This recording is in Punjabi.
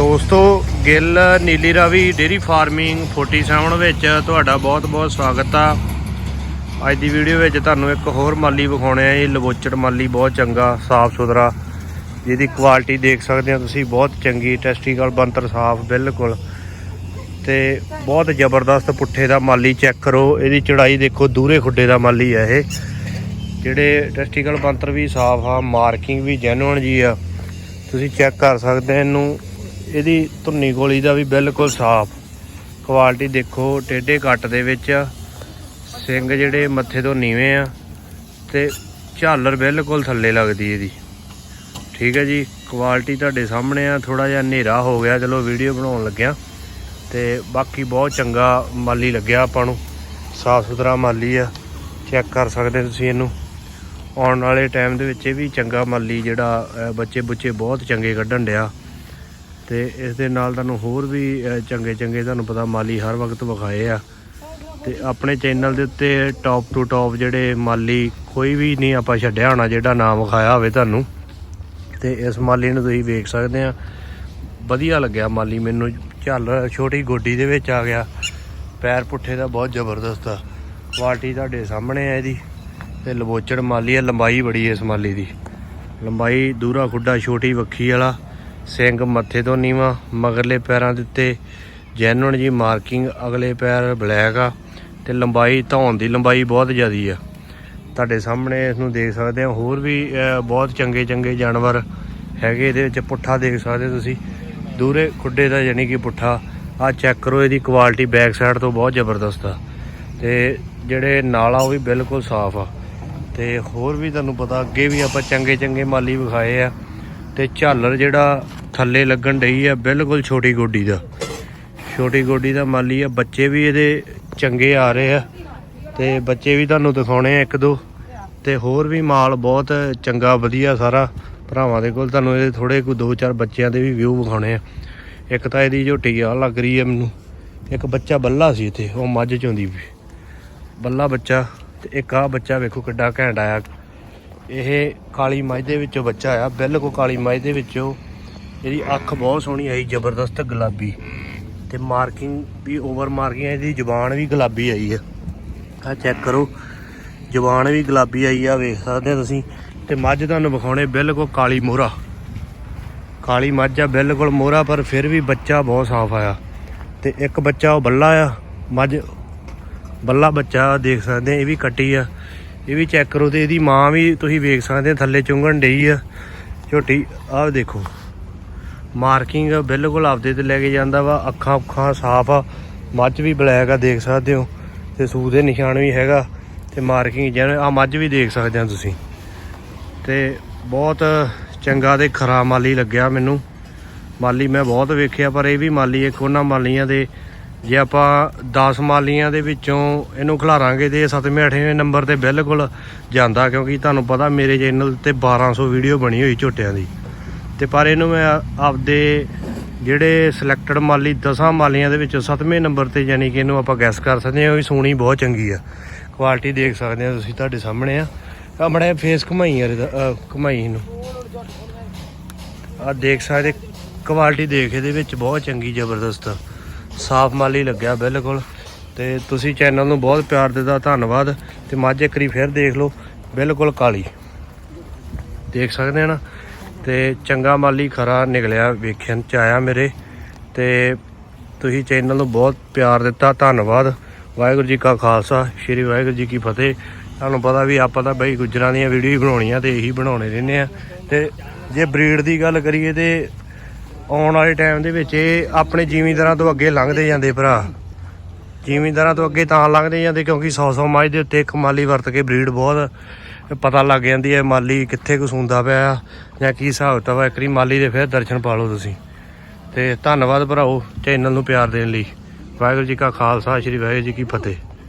ਦੋਸਤੋ, ਗਿੱਲ ਨੀਲੀ ਰਾਵੀ ਡੇਰੀ ਫਾਰਮਿੰਗ 47 ਵਿੱਚ ਤੁਹਾਡਾ ਬਹੁਤ-ਬਹੁਤ ਸਵਾਗਤ ਆ। ਅੱਜ ਦੀ ਵੀਡੀਓ ਵਿੱਚ ਤੁਹਾਨੂੰ ਇੱਕ ਹੋਰ ਮਾਲੀ ਵਿਖਾਉਣੇ ਆ। ਇਹ ਲਵੋਚੜ ਮਾਲੀ ਬਹੁਤ ਚੰਗਾ, ਸਾਫ਼ ਸੁਥਰਾ, ਜਿਹਦੀ ਕੁਆਲਿਟੀ ਦੇਖ ਸਕਦੇ ਹੋ ਤੁਸੀਂ, ਬਹੁਤ ਚੰਗੀ ਟੈਸਟੀਕਲ ਬੰਤਰ ਸਾਫ਼, ਬਿਲਕੁਲ। ਤੇ ਬਹੁਤ ਜ਼ਬਰਦਸਤ ਪੁੱਠੇ ਦਾ ਮਾਲੀ ਚੈੱਕ ਕਰੋ। ਇਹਦੀ ਚੜਾਈ ਦੇਖੋ, ਦੂਰੇ ਖੁੱਡੇ ਦਾ ਮਾਲੀ ਆ ਇਹ। ਜਿਹੜੇ ਟੈਸਟੀਕਲ ਬੰਤਰ ਵੀ ਸਾਫ਼ ਆ ਮਾਰਕਿੰਗ ਵੀ ਜੈਨੂਇਨ ਜੀ ਆ। ਤੁਸੀਂ ਚੈੱਕ ਕਰ ਸਕਦੇ ਇਹਨੂੰ। ਇਹਦੀ ਧੁੰਨੀ ਗੋਲੀ ਦਾ ਵੀ ਬਿਲਕੁਲ ਸਾਫ਼। ਕੁਆਲਿਟੀ ਦੇਖੋ, ਟੇਢੇ ਕੱਟ ਦੇ ਵਿੱਚ ਆ। ਸਿੰਘ ਜਿਹੜੇ ਮੱਥੇ ਤੋਂ ਨੀਵੇਂ ਆ ਤੇ ਝਾਲਰ ਬਿਲਕੁਲ ਥੱਲੇ ਲੱਗਦੀ ਇਹਦੀ। ਠੀਕ ਹੈ ਜੀ ਕੁਆਲਿਟੀ ਤੁਹਾਡੇ ਸਾਹਮਣੇ ਆ। ਥੋੜਾ ਜਿਹਾ ਹਨੇਰਾ ਹੋ ਗਿਆ, ਚਲੋ ਵੀਡੀਓ ਬਣਾਉਣ ਲੱਗਿਆ। ਤੇ ਬਾਕੀ ਬਹੁਤ ਚੰਗਾ ਮਾਲੀ ਲੱਗਿਆ ਆਪਾਂ ਨੂੰ। ਸਾਫ਼ ਸੁਥਰਾ ਮਾਲੀ ਆ। ਚੈੱਕ ਕਰ ਸਕਦੇ ਤੁਸੀਂ ਇਹਨੂੰ। ਆਉਣ ਵਾਲੇ ਟਾਈਮ ਦੇ ਵਿੱਚ ਇਹ ਵੀ ਚੰਗਾ ਮਾਲੀ ਜਿਹੜਾ ਬੱਚੇ ਬੁੱਚੇ ਬਹੁਤ ਚੰਗੇ ਕੱਢਣ ਡਿਆ। ਤੇ ਇਸ ਦੇ ਨਾਲ ਤੁਹਾਨੂੰ ਹੋਰ ਵੀ ਚੰਗੇ ਚੰਗੇ ਤੁਹਾਨੂੰ ਪਤਾ ਮਾਲੀ ਹਰ ਵਕਤ ਵਿਖਾਏ ਆ। ਤੇ ਆਪਣੇ ਚੈਨਲ ਦੇ ਉੱਤੇ ਟੌਪ ਟੂ ਟੌਪ ਜਿਹੜੇ ਮਾਲੀ ਕੋਈ ਵੀ ਨਹੀਂ ਆਪਾਂ ਛੱਡਿਆ ਹੋਣਾ ਜਿਹੜਾ ਨਾਮ ਵਿਖਾਇਆ ਹੋਵੇ ਤੁਹਾਨੂੰ। ਤੇ ਇਸ ਮਾਲੀ ਨੂੰ ਤੁਸੀਂ ਵੇਖ ਸਕਦੇ ਆ। ਵਧੀਆ ਲੱਗਿਆ ਮਾਲੀ, ਮੈਨੂੰ ਝੱਲ, ਛੋਟੀ ਗੋਡੀ ਦੇ ਵਿੱਚ ਆ ਗਿਆ। ਪੈਰ ਪੁੱਠੇ ਦਾ ਬਹੁਤ ਜ਼ਬਰਦਸਤ ਆ। ਕੁਆਲਿਟੀ ਤੁਹਾਡੇ ਸਾਹਮਣੇ ਆ ਇਹਦੀ। ਤੇ ਲਵੋਚੜ ਮਾਲੀ ਆ, ਲੰਬਾਈ ਬੜੀ ਹੈ ਇਸ ਮਾਲੀ ਦੀ। ਲੰਬਾਈ, ਦੂਰਾ ਖੁੱਡਾ, ਛੋਟੀ ਵੱਖੀ ਵਾਲਾ। ਸਿੰਘ ਮੱਥੇ ਤੋਂ ਨੀਵਾ, ਮਗਰਲੇ ਪੈਰਾਂ ਦੇ ਉੱਤੇ ਜੈਨੂਨ ਜੀ ਮਾਰਕਿੰਗ, ਅਗਲੇ ਪੈਰ ਬਲੈਕ ਆ ਤੇ ਲੰਬਾਈ, ਧੌਣ ਦੀ ਲੰਬਾਈ ਬਹੁਤ ਜ਼ਿਆਦੀ ਆ। ਤੁਹਾਡੇ ਸਾਹਮਣੇ ਇਸ ਨੂੰ ਦੇਖ ਸਕਦੇ ਹੋ ਹੋਰ ਵੀ ਬਹੁਤ ਚੰਗੇ ਚੰਗੇ ਜਾਨਵਰ ਹੈਗੇ, ਇਹਦੇ ਵਿੱਚ ਪੁੱਠਾ ਦੇਖ ਸਕਦੇ ਹੋ ਤੁਸੀਂ। ਦੂਰੇ ਖੁੱਡੇ ਦਾ ਯਾਨੀ ਕਿ ਪੁੱਠਾ। ਆ ਚੈੱਕ ਕਰੋ, ਇਹਦੀ ਕੁਆਲਿਟੀ ਬੈਕ ਸਾਈਡ ਤੋਂ ਬਹੁਤ ਜ਼ਬਰਦਸਤ ਆ। ਤੇ ਜਿਹੜੇ ਨਾਲ ਆ, ਉਹ ਵੀ ਬਿਲਕੁਲ ਸਾਫ਼ ਆ। ਤੇ ਹੋਰ ਵੀ ਤੁਹਾਨੂੰ ਪਤਾ, ਅੱਗੇ ਵੀ ਆਪਾਂ ਚੰਗੇ ਚੰਗੇ ਮਾਲੀ ਵਿਖਾਏ ਆ। ਤੇ ਝਾਲਰ ਜਿਹੜਾ ਥੱਲੇ ਲੱਗਣ ਡਈ ਆ, ਬਿਲਕੁਲ ਛੋਟੀ ਗੋਡੀ ਦਾ। ਛੋਟੀ ਗੋਡੀ ਦਾ ਮਾਲੀ ਆ, ਬੱਚੇ ਵੀ ਇਹਦੇ ਚੰਗੇ ਆ ਰਹੇ ਆ। ਤੇ ਬੱਚੇ ਵੀ ਤੁਹਾਨੂੰ ਦਿਖਾਉਣੇ ਆ ਇੱਕ ਦੋ। ਤੇ ਹੋਰ ਵੀ ਮਾਲ ਬਹੁਤ ਚੰਗਾ, ਵਧੀਆ ਸਾਰਾ। ਭਰਾਵਾਂ ਦੇ ਕੋਲ ਤੁਹਾਨੂੰ ਇਹਦੇ ਥੋੜੇ ਕੋਈ ਦੋ ਚਾਰ ਬੱਚਿਆਂ ਦੇ ਵੀ ਵਿਊ ਵਿਖਾਉਣੇ ਆ। ਇੱਕ ਤਾਂ ਇਹਦੀ ਝੋਟੀ ਆ ਲੱਗ ਰਹੀ ਹੈ ਮੈਨੂੰ। ਇੱਕ ਬੱਚਾ ਬੱਲਾ ਸੀ ਇੱਥੇ, ਉਹ ਮੱਝ ਚੋਂਦੀ ਵੀ ਬੱਲਾ ਬੱਚਾ ਤੇ ਇੱਕ ਆ ਬੱਚਾ ਵੇਖੋ ਕਿੱਡਾ ਘੈਂਟ ਆਇਆ। ਇਹ ਕਾਲੀ ਮੱਝ ਦੇ ਵਿੱਚੋਂ ਬੱਚਾ ਆ, ਬਿਲਕੁਲ ਕਾਲੀ ਮੱਝ ਦੇ ਵਿੱਚੋਂ। ਇਹਦੀ ਅੱਖ ਬਹੁਤ ਸੋਹਣੀ ਆਈ, ਜ਼ਬਰਦਸਤ ਗੁਲਾਬੀ। ਤੇ ਮਾਰਕਿੰਗ ਵੀ ਓਵਰ ਮਾਰਕਿੰਗ ਹੈ ਇਹਦੀ ਜ਼ੁਬਾਨ ਵੀ ਗੁਲਾਬੀ ਆਈ ਹੈ ਆ ਚੈੱਕ ਕਰੋ, ਜ਼ੁਬਾਨ ਵੀ ਗੁਲਾਬੀ ਆਈ ਆ, ਵੇਖ ਸਕਦੇ ਤੁਸੀਂ। ਤੇ ਮੱਝ ਤੁਹਾਨੂੰ ਵਿਖਾਉਣੇ ਬਿਲਕੁਲ ਕਾਲੀ ਮੋਹਰਾ। ਕਾਲੀ ਮੱਝ ਆ, ਬਿਲਕੁਲ ਮੋਹਰਾ, ਪਰ ਫਿਰ ਵੀ ਬੱਚਾ ਬਹੁਤ ਸਾਫ਼ ਆਇਆ। ਤੇ ਇੱਕ ਬੱਚਾ ਉਹ ਬੱਲਾ ਆ, ਮੱਝ, ਬੱਲਾ ਬੱਚਾ, ਦੇਖ ਸਕਦੇ ਇਹ ਵੀ ਕੱਟੀ ਆ। ਇਹ ਵੀ ਚੈੱਕ ਕਰੋ ਤੇ ਇਹਦੀ ਮਾਂ ਵੀ ਤੁਸੀਂ ਵੇਖ ਸਕਦੇ ਆ ਥੱਲੇ ਚੁੰਗਣ ਡਈ ਆ। ਝੋਟੀ, ਆਹ ਦੇਖੋ। ਮਾਰਕਿੰਗ ਬਿਲਕੁਲ ਆਪਦੇ ਤੇ ਲੈ ਕੇ ਜਾਂਦਾ ਵਾ, ਅੱਖਾਂ ਅੱਖਾਂ ਸਾਫ਼ ਆ। ਮੱਝ ਵੀ ਬਲੈਕ ਆ, ਦੇਖ ਸਕਦੇ ਹੋ। ਤੇ ਸੂਰ ਦੇ ਨਿਸ਼ਾਨ ਵੀ ਹੈਗਾ। ਤੇ ਮਾਰਕਿੰਗ ਜਿਵੇਂ ਆ ਮੱਝ ਵੀ ਦੇਖ ਸਕਦੇ ਆ ਤੁਸੀਂ। ਤੇ ਬਹੁਤ ਚੰਗਾ ਤੇ ਖਰਾ ਮਾਲੀ ਲੱਗਿਆ ਮੈਨੂੰ। ਮਾਲੀ ਮੈਂ ਬਹੁਤ ਵੇਖਿਆ, ਪਰ ਇਹ ਵੀ ਮਾਲੀ ਇੱਕ ਉਹਨਾਂ ਮਾਲੀਆਂ ਦੇ ਜੇ ਆਪਾਂ 10 ਮਾਲੀਆਂ ਦੇ ਵਿੱਚੋਂ ਇਹਨੂੰ ਖਿਲਾਰਾਂਗੇ ਤੇ 7ਵੇਂ 8ਵੇਂ ਨੰਬਰ ਤੇ ਬਿਲਕੁਲ ਜਾਂਦਾ, ਕਿਉਂਕਿ ਤੁਹਾਨੂੰ ਪਤਾ ਮੇਰੇ ਚੈਨਲ ਤੇ 1200 ਵੀਡੀਓ ਬਣੀ ਹੋਈ ਝੋਟਿਆਂ ਦੀ। ਤੇ ਪਰ ਇਹਨੂੰ ਮੈਂ ਆਪਦੇ ਜਿਹੜੇ ਸਿਲੈਕਟਡ ਮਾਲੀ 10 ਮਾਲੀਆਂ ਦੇ ਵਿੱਚੋਂ 7ਵੇਂ ਨੰਬਰ ਤੇ ਯਾਨੀ ਕਿ ਇਹਨੂੰ ਆਪਾਂ ਗੈਸ ਕਰ ਸਕਦੇ ਹਾਂ ਵੀ ਸੋਹਣੀ ਬਹੁਤ ਚੰਗੀ ਆ। ਕੁਆਲਿਟੀ ਦੇਖ ਸਕਦੇ ਆ ਤੁਸੀਂ ਤੁਹਾਡੇ ਸਾਹਮਣੇ ਆ। ਆ ਫੇਸ ਘਮਾਈ ਯਾਰ ਇਹਦਾ ਘੁਮਾਈ ਇਹਨੂੰ। ਆ ਦੇਖ ਸਕਦੇ ਕੁਆਲਿਟੀ ਦੇਖ ਇਹਦੇ ਵਿੱਚ ਬਹੁਤ ਚੰਗੀ ਜ਼ਬਰਦਸਤ ਸਾਫ਼ ਮਾਲੀ ਲੱਗਿਆ ਬਿਲਕੁਲ। ਤੇ ਤੁਸੀਂ ਚੈਨਲ ਨੂੰ ਬਹੁਤ ਪਿਆਰ ਦਿੱਤਾ, ਧੰਨਵਾਦ। ਤੇ ਮੱਝ ਇੱਕ ਵਾਰੀ ਫਿਰ ਦੇਖ ਲਓ, ਬਿਲਕੁਲ ਕਾਲੀ। ਦੇਖ ਸਕਦੇ ਆ ਨਾ? ਤੇ ਚੰਗਾ ਮਾਲੀ ਖਰਾ ਨਿਕਲਿਆ ਵੇਖਣ ਚ ਆਇਆ ਮੇਰੇ। ਤੇ ਤੁਸੀਂ ਚੈਨਲ ਨੂੰ ਬਹੁਤ ਪਿਆਰ ਦਿੱਤਾ, ਧੰਨਵਾਦ। ਵਾਹਿਗੁਰੂ ਜੀ ਕਾ ਖਾਲਸਾ, ਸ੍ਰੀ ਵਾਹਿਗੁਰੂ ਜੀ ਕੀ ਫਤਿਹ। ਤੁਹਾਨੂੰ ਪਤਾ ਵੀ ਆਪਾਂ ਤਾਂ ਬਈ ਗੁੱਜਰਾਂ ਦੀਆਂ ਵੀਡੀਓ ਹੀ ਬਣਾਉਣੀਆਂ ਤੇ ਇਹੀ ਬਣਾਉਣੇ ਰਹਿੰਦੇ ਆ। ਤੇ ਜੇ ਬਰੀਡ ਦੀ ਗੱਲ ਕਰੀਏ ਤੇ ਆਉਣ ਵਾਲੇ ਟਾਈਮ ਦੇ ਵਿੱਚ ਇਹ ਆਪਣੇ ਜ਼ਿਮੀਂਦਾਰਾਂ ਤੋਂ ਅੱਗੇ ਲੰਘਦੇ ਜਾਂਦੇ ਭਰਾ। ਜ਼ਿਮੀਂਦਾਰਾਂ ਤੋਂ ਅੱਗੇ ਤਾਂ ਲੰਘਦੇ ਜਾਂਦੇ ਕਿਉਂਕਿ 100-100 ਮੱਝ ਦੇ ਉੱਤੇ ਇੱਕ ਮਾਲੀ ਵਰਤ ਕੇ ਬਰੀਡ ਬਹੁਤ ਪਤਾ ਲੱਗ ਜਾਂਦੀ ਹੈ ਮਾਲੀ ਕਿੱਥੇ ਕੁ ਸੂੰਦਾ ਪਿਆ ਜਾਂ ਕੀ ਹਿਸਾਬ ਕਿਤਾਬ ਆ। ਇੱਕ ਮਾਲੀ ਦੇ ਫਿਰ ਦਰਸ਼ਨ ਪਾ ਲਓ ਤੁਸੀਂ। ਤੇ ਧੰਨਵਾਦ ਭਰਾਓ ਚੈਨਲ ਨੂੰ ਪਿਆਰ ਦੇਣ ਲਈ। ਵਾਹਿਗੁਰੂ ਜੀ ਕਾ ਖਾਲਸਾ, ਸ੍ਰੀ ਵਾਹਿਗੁਰੂ ਜੀ ਕੀ ਫਤਿਹ।